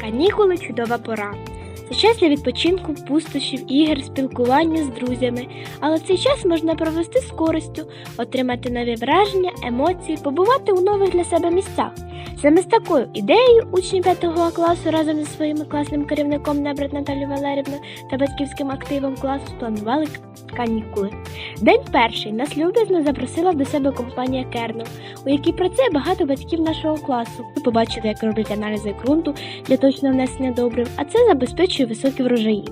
Канікули чудова пора. Це час для відпочинку, пустощів, ігор, спілкування з друзями. Але цей час можна провести з користю, отримати нові враження, емоції, побувати у нових для себе місцях. Саме з такою ідеєю учні 5 класу разом зі своїм класним керівником Небрат Наталією Валерівною та батьківським активом класу спланували канікули. День перший нас люб'язно запросила до себе компанія Кернел, у якій працює багато батьків нашого класу. Ми побачили, як роблять аналізи ґрунту для точного внесення добрив, а це забезпечує високі врожаї.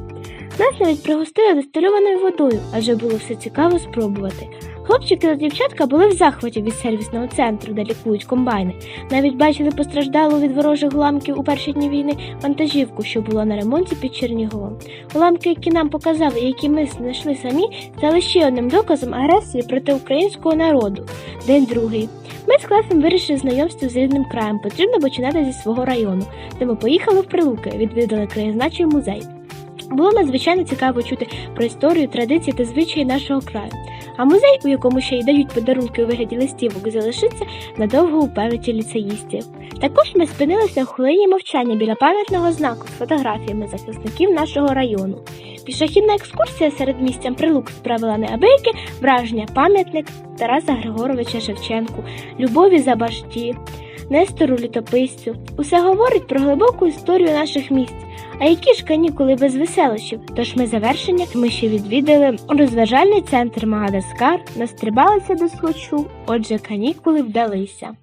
Нас навіть пригостили дистильованою водою, адже було все цікаво спробувати. Хлопчики та дівчатка були в захваті від сервісного центру, де лікують комбайни. Навіть бачили постраждалу від ворожих уламків у перші дні війни вантажівку, що була на ремонті під Черніговом. Уламки, які нам показали, і які ми знайшли самі, стали ще одним доказом агресії проти українського народу. День другий. Ми з класом вирішили знайомство з рідним краєм. Потрібно починати зі свого району, ми поїхали в Прилуки, відвідали краєзнавчий музей. Було надзвичайно цікаво чути про історію, традиції та звичаї нашого краю. А музей, у якому ще й дають подарунки у вигляді листівок, залишиться надовго у пам'яті ліцеїстів. Також ми спинилися в хвилині мовчання біля пам'ятного знаку з фотографіями захисників нашого району. Пішохідна екскурсія серед місцям прилук справила неабияке враження пам'ятник Тараса Григоровича Шевченку, Любові Забашті, Нестору Літописцю. Усе говорить про глибоку історію наших місць. А які ж канікули без веселощів? Тож ми завершення ми ще відвідали розважальний центр Магадаскар, настрибалися до схочу, отже, канікули вдалися.